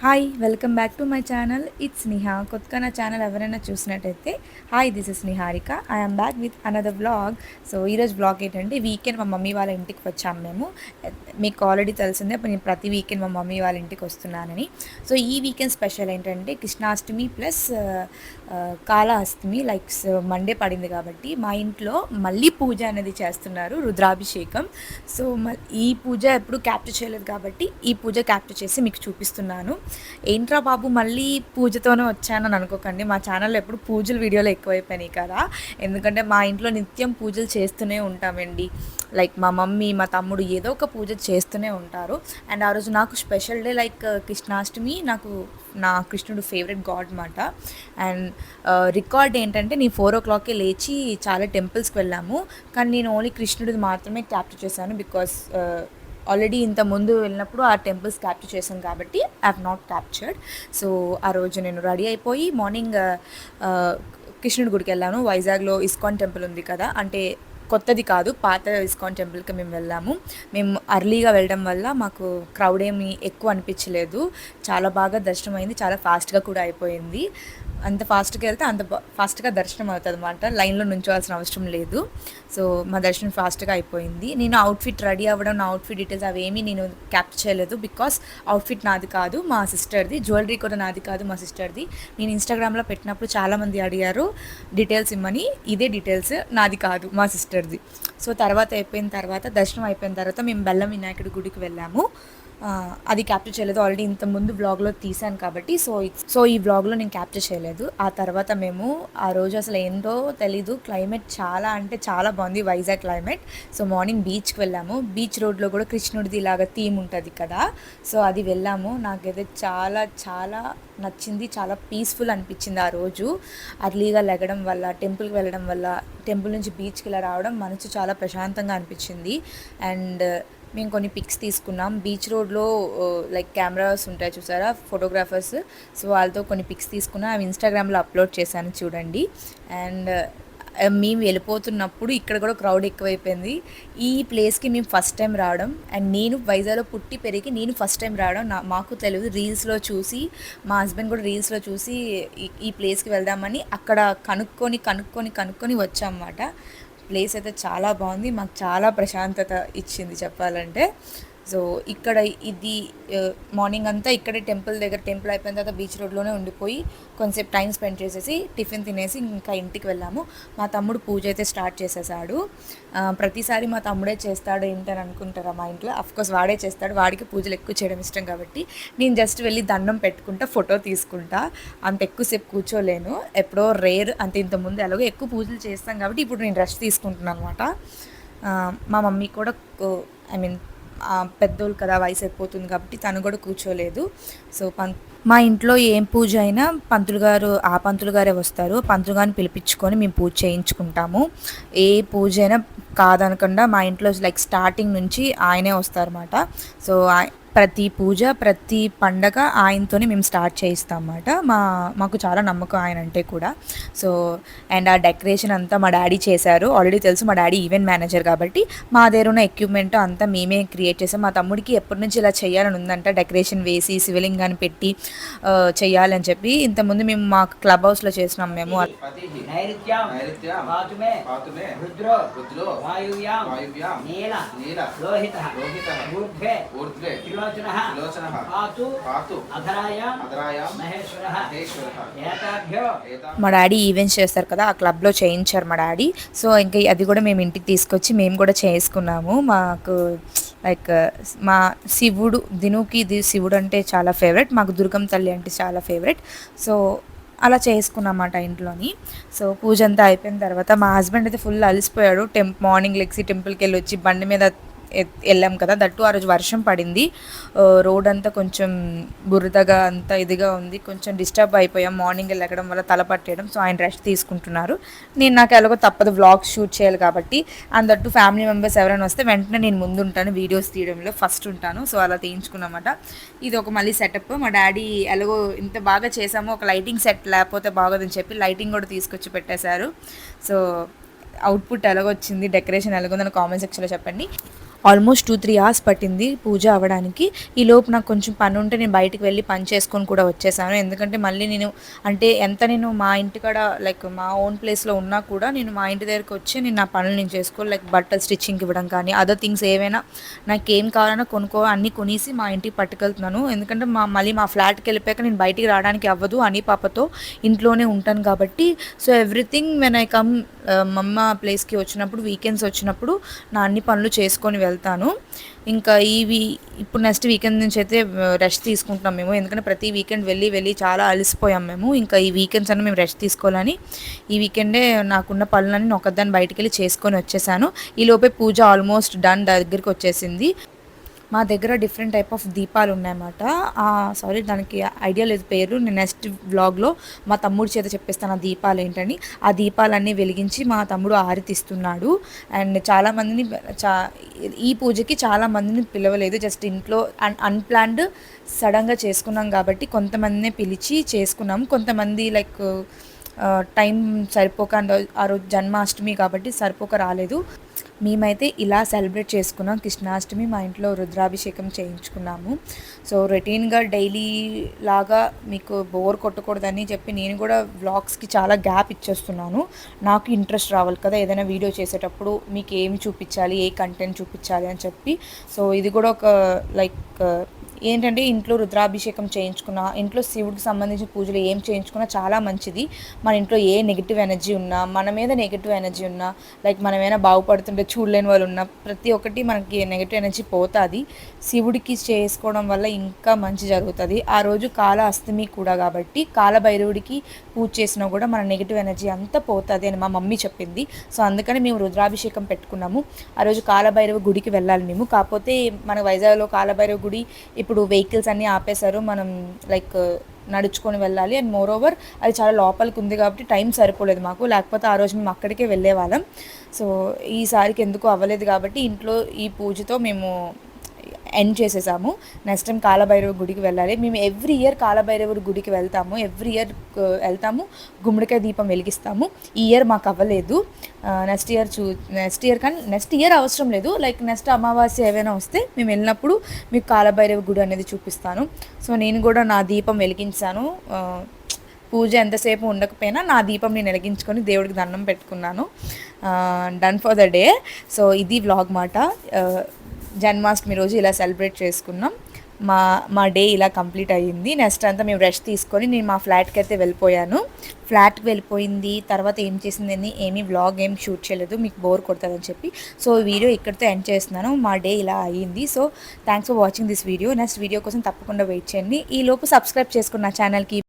Hi welcome back to my channel it's Sneha కొత్తగా నా channel ఎవరైనా చూసినట్టయితే hi this is Sneharika I'm back with another blog so ఈరోజు blog ఏంటంటే weekend మా మమ్మీ వాళ్ళ ఇంటికి వచ్చాము మేము. మీకు ఆల్రెడీ తెలిసిందే నేను ప్రతి వీకెండ్ మా మమ్మీ వాళ్ళ ఇంటికి వస్తున్నానని. సో ఈ వీకెండ్ స్పెషల్ ఏంటంటే కృష్ణాష్టమి ప్లస్ uh, uh, కాళహస్తమి లైక్ మండే పడింది కాబట్టి మా ఇంట్లో మళ్ళీ పూజ అనేది చేస్తున్నారు రుద్రాభిషేకం. సో మ- ఈ పూజ ఎప్పుడు క్యాప్చర్ చేయలేదు కాబట్టి ఈ పూజ క్యాప్చర్ చేసి మీకు చూపిస్తున్నాను. ఏంట్రా బాబు మళ్ళీ పూజతోనే వచ్చానని అనుకోకండి. మా ఛానల్లో ఎప్పుడు పూజలు వీడియోలు ఎక్కువైపోయినాయి కదా. ఎందుకంటే మా ఇంట్లో నిత్యం పూజలు చేస్తూనే ఉంటామండి. లైక్ మా మమ్మీ మా తమ్ముడు ఏదో ఒక పూజ చేస్తూనే ఉంటారు. అండ్ ఆ రోజు నాకు స్పెషల్ డే లైక్ కృష్ణాష్టమి నాకు నా కృష్ణుడు ఫేవరెట్ గాడ్ అనమాట అండ్ రికార్డ్ ఏంటంటే నేను ఫోర్ ఓ క్లాక్కి లేచి చాలా టెంపుల్స్కి వెళ్ళాము. కానీ నేను ఓన్లీ కృష్ణుడిది మాత్రమే క్యాప్చర్ చేశాను బికాస్ ఆల్రెడీ ఇంత ముందు వెళ్ళినప్పుడు ఆ టెంపుల్స్ క్యాప్చర్ చేశాను కాబట్టి I have not captured. So ఆ రోజు నేను రెడీ అయిపోయి మార్నింగ్ కృష్ణుడి గుడికి వెళ్ళాను. వైజాగ్లో ఇస్కాన్ టెంపుల్ ఉంది కదా అంటే కొత్తది కాదు పాత ఇస్కాన్ టెంపుల్కి మేము వెళ్ళాము. మేము అర్లీగా వెళ్ళడం వల్ల మాకు క్రౌడ్ ఏమి ఎక్కువ అనిపించలేదు. చాలా బాగా దర్శనం అయింది చాలా ఫాస్ట్గా కూడా అయిపోయింది. అంత ఫాస్ట్గా వెళ్తే అంత ఫాస్ట్గా దర్శనం అవుతుంది అనమాట లైన్లో నుంచోవాల్సిన అవసరం లేదు. సో మా దర్శనం ఫాస్ట్గా అయిపోయింది. నేను అవుట్ఫిట్ రెడీ అవ్వడం నా అవుట్ఫిట్ డీటెయిల్స్ అవేమీ నేను క్యాప్చర్ చేయలేదు బికాస్ అవుట్ఫిట్ నాది కాదు మా సిస్టర్ది జ్యువెలరీ కూడా నాది కాదు మా సిస్టర్ది నేను ఇన్స్టాగ్రామ్లో పెట్టినప్పుడు చాలామంది అడిగారు డీటెయిల్స్ ఇమ్మని ఇదే డీటెయిల్స్ నాది కాదు మా సిస్టర్ది సో తర్వాత అయిపోయిన తర్వాత దర్శనం అయిపోయిన తర్వాత మేము బెల్లం వినాయకుడి గుడికి వెళ్ళాము. అది క్యాప్చర్ చేయలేదు. ఆల్రెడీ ఇంత ముందు బ్లాగ్లో తీసాను కాబట్టి సో సో ఈ బ్లాగ్లో నేను క్యాప్చర్ చేయలేదు. ఆ తర్వాత మేము ఆ రోజు అసలు ఏంటో తెలీదు. క్లైమేట్ చాలా అంటే చాలా బాగుంది వైజాగ్ క్లైమేట్ సో మార్నింగ్ బీచ్కి వెళ్ళాము. బీచ్ రోడ్లో కూడా కృష్ణుడిది ఇలాగ థీమ్ ఉంటుంది కదా. సో అది వెళ్ళాము. నాకైతే చాలా చాలా నచ్చింది. చాలా పీస్ఫుల్ అనిపించింది ఆ రోజు. అర్లీగా లెగడం వల్ల టెంపుల్కి వెళ్ళడం వల్ల టెంపుల్ నుంచి బీచ్కి ఇలా రావడం మనసు చాలా ప్రశాంతంగా అనిపించింది. అండ్ మేము కొన్ని పిక్స్ తీసుకున్నాం. బీచ్ రోడ్లో లైక్ కెమెరాస్ ఉంటాయి చూసారా? ఫోటోగ్రాఫర్స్ సో వాళ్ళతో కొన్ని పిక్స్ తీసుకున్నా. అవి ఇన్స్టాగ్రామ్లో అప్లోడ్ చేశాను చూడండి. అండ్ మేము వెళ్ళిపోతున్నప్పుడు ఇక్కడ కూడా క్రౌడ్ ఎక్కువైపోయింది. ఈ ప్లేస్కి మేము ఫస్ట్ టైం రావడం. అండ్ నేను వైజాగ్లో పుట్టి పెరిగి నేను ఫస్ట్ టైం రావడం. నా మాకు తెలియదు. రీల్స్లో చూసి మా హస్బెండ్ కూడా రీల్స్లో చూసి ఈ- ప్లేస్కి వెళ్దామని అక్కడ కనుక్కొని కనుక్కొని కనుక్కొని వచ్చామన్నమాట ప్లేస్ అయితే చాలా బాగుంది. మాకు చాలా ప్రశాంతత ఇచ్చింది చెప్పాలంటే. సో ఇక్కడ ఇది మార్నింగ్ అంతా ఇక్కడే టెంపుల్ దగ్గర టెంపుల్ అయిపోయిన తర్వాత బీచ్ రోడ్లోనే ఉండిపోయి కొంచెంసేపు టైం స్పెండ్ చేసేసి టిఫిన్ తినేసి ఇంకా ఇంటికి వెళ్ళాము. మా తమ్ముడు పూజ అయితే స్టార్ట్ చేసేసాడు. ప్రతిసారి మా తమ్ముడే చేస్తాడు ఏంటని అనుకుంటారా మా ఇంట్లో? అఫ్కోర్స్ వాడే చేస్తాడు. వాడికి పూజలు ఎక్కువ చేయడం ఇష్టం కాబట్టి నేను జస్ట్ వెళ్ళి దండం పెట్టుకుంటా ఫోటో తీసుకుంటా. అంత ఎక్కువసేపు కూర్చోలేను. ఎప్పుడో రేర్ అంత ఇంతకుముందు ఎలాగో ఎక్కువ పూజలు చేస్తాం కాబట్టి ఇప్పుడు నేను రెస్ట్ తీసుకుంటున్నాను అనమాట మా మమ్మీ కూడా ఐ మీన్ పెద్దోళ్ళు కదా వయసు అయిపోతుంది కాబట్టి తను కూడా కూర్చోలేదు. సో పం మా ఇంట్లో ఏం పూజ అయినా పంతులు గారు ఆ పంతులు గారే వస్తారు. పంతులు గారిని పిలిపించుకొని మేము పూజ చేయించుకుంటాము. ఏ పూజ అయినా కాదనకుండా మా ఇంట్లో లైక్ స్టార్టింగ్ నుంచి ఆయనే వస్తారన్నమాట. సో ప్రతి పూజ ప్రతి పండగ ఆయనతోనే మేము స్టార్ట్ చేయిస్తాం అన్నమాట మా మాకు చాలా నమ్మకం ఆయన అంటే కూడా. సో అండ్ ఆ డెకరేషన్ అంతా మా డాడీ చేశారు. ఆల్రెడీ తెలుసు మా డాడీ ఈవెంట్ మేనేజర్ కాబట్టి మా దగ్గర ఉన్న ఎక్విప్మెంట్ అంతా మేమే క్రియేట్ చేసాం మా తమ్ముడికి ఎప్పటి నుంచి ఇలా చేయాలని ఉందంట డెకరేషన్ వేసి శివలింగాన్ని పెట్టి చేయాలని చెప్పి ఇంతకుముందు మేము మా క్లబ్ హౌస్లో చేసినాం మేము. నీల. నీల. ఊర్ధ్వే. మా డాడీ ఈవెంట్స్ చేస్తారు కదా ఆ క్లబ్లో చేయించారు మా డాడీ. సో ఇంకా అది కూడా మేము ఇంటికి తీసుకొచ్చి మేము కూడా చేసుకున్నాము. మాకు లైక్ మా శివుడు దినుకి ఇది శివుడు అంటే చాలా ఫేవరెట్. మాకు దుర్గం తల్లి అంటే చాలా ఫేవరెట్. సో అలా చేసుకున్నమాట ఇంట్లోని. సో పూజ అంతా అయిపోయిన తర్వాత మా హస్బెండ్ అయితే ఫుల్ అలసిపోయాడు. టెంప్ మార్నింగ్ లెక్సి టెంపుల్కి వెళ్ళి వచ్చి బండి మీద వెళ్ళాం కదా. దట్టు ఆ రోజు వర్షం పడింది. రోడ్ అంతా కొంచెం బురదగా అంతా ఇదిగా ఉంది. కొంచెం డిస్టర్బ్ అయిపోయాం. మార్నింగ్ వెళ్ళగడం వల్ల తల పట్టేయడం. సో ఆయన రెస్ట్ తీసుకుంటున్నారు. నేను నాకు ఎలాగో తప్పదు వ్లాగ్ షూట్ చేయాలి కాబట్టి. అందట్టు ఫ్యామిలీ మెంబర్స్ ఎవరైనా వస్తే వెంటనే నేను ముందు ఉంటాను. వీడియోస్ తీయడంలో ఫస్ట్ ఉంటాను. సో అలా తీయించుకున్నమాట. ఇది ఒక మళ్ళీ సెటప్. మా డాడీ ఎలాగో ఇంత బాగా చేసాము ఒక లైటింగ్ సెట్ లేకపోతే బాగోదని చెప్పి లైటింగ్ కూడా తీసుకొచ్చి పెట్టేశారు. సో అవుట్పుట్ ఎలాగొచ్చింది డెకరేషన్ ఎలాగొందని కామెంట్ సెక్షన్లో చెప్పండి. ఆల్మోస్ట్ టూ త్రీ అవర్స్ పట్టింది పూజ అవ్వడానికి. ఈ లోపు నాకు కొంచెం పని ఉంటే నేను బయటికి వెళ్ళి పని చేసుకొని కూడా వచ్చేసాను. ఎందుకంటే మళ్ళీ నేను అంటే ఎంత నేను మా ఇంటికాడ లైక్ మా ఓన్ ప్లేస్లో ఉన్నా కూడా నేను మా ఇంటి దగ్గరికి వచ్చి నేను నా పనులు నేను చేసుకోవాలి. లైక్ బట్టలు స్టిచ్చింగ్ ఇవ్వడం కానీ అదర్ థింగ్స్ ఏవైనా నాకు ఏం కావాలన్నా కొనుక్కో అన్నీ కొనేసి మా ఇంటికి పట్టుకెళ్తున్నాను. ఎందుకంటే మా మళ్ళీ మా ఫ్లాట్కి వెళ్ళిపోయాక నేను బయటికి రావడానికి అవ్వదు అని పాపతో ఇంట్లోనే ఉంటాను కాబట్టి. So everything when I come mumma ప్లేస్కి వచ్చినప్పుడు వీకెండ్స్ వచ్చినప్పుడు నా అన్ని పనులు చేసుకొని వెళ్తాను. ఇంకా ఈ వీ ఇప్పుడు నెక్స్ట్ వీకెండ్ నుంచి అయితే రెస్ట్ తీసుకుంటున్నాం మేము. ఎందుకంటే ప్రతి వీకెండ్ వెళ్ళి వెళ్ళి చాలా అలసిపోయాం మేము. ఇంకా ఈ వీకెండ్స్ అన్న మేము రెస్ట్ తీసుకోవాలని. ఈ వీకెండే నాకున్న పనులన్నీ ఒకదాన్ని బయటికి వెళ్ళి చేసుకొని వచ్చేసాను. ఈ లోపే పూజ ఆల్మోస్ట్ డన్ దగ్గరికి వచ్చేసింది. మా దగ్గర డిఫరెంట్ టైప్ ఆఫ్ దీపాలు ఉన్నాయన్నమాట. సారీ దానికి ఐడియా లేదు పేరు. నేను నెక్స్ట్ వ్లాగ్లో మా తమ్ముడి చేత చెప్పేస్తాను ఆ దీపాలు ఏంటని. ఆ దీపాలన్నీ వెలిగించి మా తమ్ముడు ఆరతిస్తున్నాడు అండ్ చాలామందిని చా ఈ పూజకి చాలామందిని పిలవలేదు. జస్ట్ ఇంట్లో అన్ అన్ప్లాన్డ్ సడన్గా చేసుకున్నాం కాబట్టి కొంతమందినే పిలిచి చేసుకున్నాం. కొంతమంది లైక్ టైం సరిపోక ఆ రోజు జన్మాష్టమి కాబట్టి సరిపోక రాలేదు. మేమైతే ఇలా సెలబ్రేట్ చేసుకున్నాం. కృష్ణాష్టమి మా ఇంట్లో రుద్రాభిషేకం చేయించుకున్నాము. సో రొటీన్గా డైలీ లాగా మీకు బోర్ కొట్టకూడదని చెప్పి నేను కూడా వ్లాగ్స్కి చాలా గ్యాప్ ఇచ్చేస్తున్నాను. నాకు ఇంట్రెస్ట్ రావాలి కదా ఏదైనా వీడియో చేసేటప్పుడు మీకు ఏమి చూపించాలి ఏ కంటెంట్ చూపించాలి అని చెప్పి. సో ఇది కూడా ఒక లైక్ ఏంటంటే ఇంట్లో రుద్రాభిషేకం చేయించుకున్నా ఇంట్లో శివుడికి సంబంధించిన పూజలు ఏం చేయించుకున్నా చాలా మంచిది. మన ఇంట్లో ఏ నెగిటివ్ ఎనర్జీ ఉన్నా మన మీద నెగిటివ్ ఎనర్జీ ఉన్నా లైక్ మనం ఏమైనా బాగుపడుతుంటే చూడలేని వాళ్ళు ఉన్నా ప్రతి ఒక్కటి మనకి నెగిటివ్ ఎనర్జీ పోతుంది. శివుడికి చేసుకోవడం వల్ల ఇంకా మంచి జరుగుతుంది. ఆ రోజు కాల అస్తమి కూడా కాబట్టి కాలభైరవుడికి పూజ చేసినా కూడా మన నెగిటివ్ ఎనర్జీ అంతా పోతుంది అని మా మమ్మీ చెప్పింది. సో అందుకని మేము రుద్రాభిషేకం పెట్టుకున్నాము. ఆ రోజు కాలభైరవ గుడికి వెళ్ళాలి మేము. కాకపోతే మన వైజాగ్లో కాలభైరవ గుడి ఇప్పుడు వెహికల్స్ అన్నీ ఆపేశారు. మనం లైక్ నడుచుకొని వెళ్ళాలి. అండ్ మోర్ ఓవర్ అది చాలా లోపలికి ఉంది కాబట్టి టైం సరిపోలేదు మాకు. లేకపోతే ఆ రోజు మేము అక్కడికే వెళ్ళే వాళ్ళం సో ఈసారికి ఎందుకు అవ్వలేదు కాబట్టి ఇంట్లో ఈ పూజతో మేము ఎండ్ చేసేసాము. నెక్స్ట్ టైం కాలభైరవ గుడికి వెళ్ళాలి. మేము ఎవ్రీ ఇయర్ కాలభైరవుడి గుడికి వెళ్తాము. ఎవ్రీ ఇయర్ uh, వెళ్తాము. గుమ్మడికాయ దీపం వెలిగిస్తాము. ఈ ఇయర్ మాకు అవ్వలేదు. Uh, నెక్స్ట్ ఇయర్ చూ నెక్స్ట్ ఇయర్ కానీ నెక్స్ట్ ఇయర్ అవసరం లేదు. లైక్ నెక్స్ట్ అమావాస్య ఏవైనా వస్తే మేము వెళ్ళినప్పుడు మీకు కాలభైరవ గుడి అనేది చూపిస్తాను. సో నేను కూడా నా దీపం వెలిగించాను. Uh, పూజ ఎంతసేపు ఉండకపోయినా నా దీపం నేను వెలిగించుకొని దేవుడికి దండం పెట్టుకున్నాను. Done for the day so ఇది వ్లాగ్ మాట. జన్మాష్టమి రోజు ఇలా సెలబ్రేట్ చేసుకున్నాం. మా మా డే ఇలా కంప్లీట్ అయ్యింది. నెక్స్ట్ అంతా మేము రెస్ట్ తీసుకొని నేను మా ఫ్లాట్కి అయితే వెళ్ళిపోయాను. ఫ్లాట్కి వెళ్ళిపోయింది. తర్వాత ఏం చేసిందని ఏమీ వ్లాగ్ ఏం షూట్ చేయలేదు. మీకు బోర్ కొడుతుందని చెప్పి. సో ఈ వీడియో ఇక్కడితో ఎండ్ చేస్తున్నాను. మా డే ఇలా అయ్యింది. So thanks for watching this video next video కోసం తప్పకుండా వెయిట్ చేయండి. ఈ లోపు సబ్స్క్రైబ్ చేసుకున్న ఛానల్కి